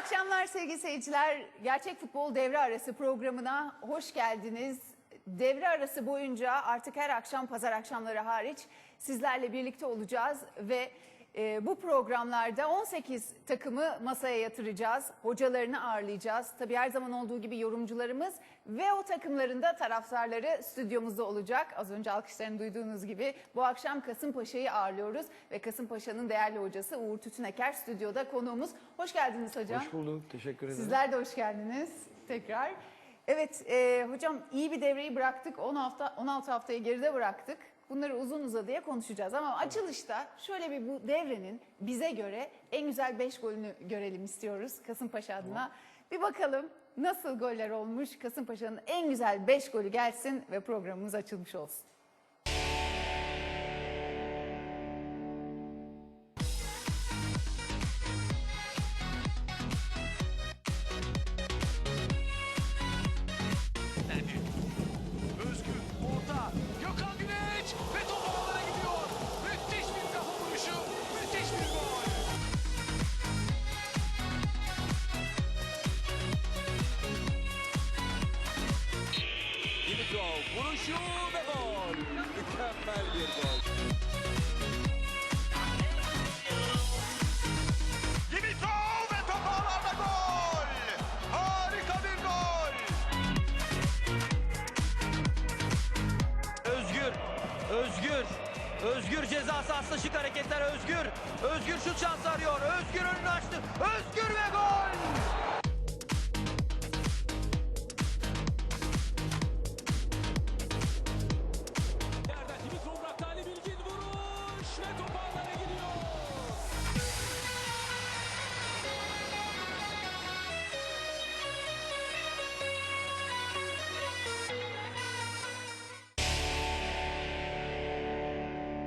akşamlar sevgili seyirciler. Gerçek Futbol Devre Arası programına hoş geldiniz. Devre arası boyunca artık her akşam pazar akşamları hariç sizlerle birlikte olacağız ve e, bu programlarda 18 takımı masaya yatıracağız. Hocalarını ağırlayacağız. Tabii her zaman olduğu gibi yorumcularımız ve o takımların da taraftarları stüdyomuzda olacak. Az önce alkışlarını duyduğunuz gibi bu akşam Kasımpaşa'yı ağırlıyoruz ve Kasımpaşa'nın değerli hocası Uğur Tütüneker stüdyoda konuğumuz. Hoş geldiniz hocam. Hoş bulduk. Teşekkür ederim. Sizler de hoş geldiniz tekrar. Evet e, hocam iyi bir devreyi bıraktık. 10 hafta 16 haftayı geride bıraktık. Bunları uzun uzadıya konuşacağız ama açılışta şöyle bir bu devrenin bize göre en güzel 5 golünü görelim istiyoruz Kasımpaşa adına. Bir bakalım nasıl goller olmuş Kasımpaşa'nın en güzel 5 golü gelsin ve programımız açılmış olsun. Dimitrov vuruşu ve gol. Mükemmel bir gol. Dimitrov ve top ağlarda gol. Harika bir gol. Özgür. Özgür. Özgür ceza sahasında şık hareketler Özgür. Özgür şut şansı arıyor. Özgür önünü açtı. Özgür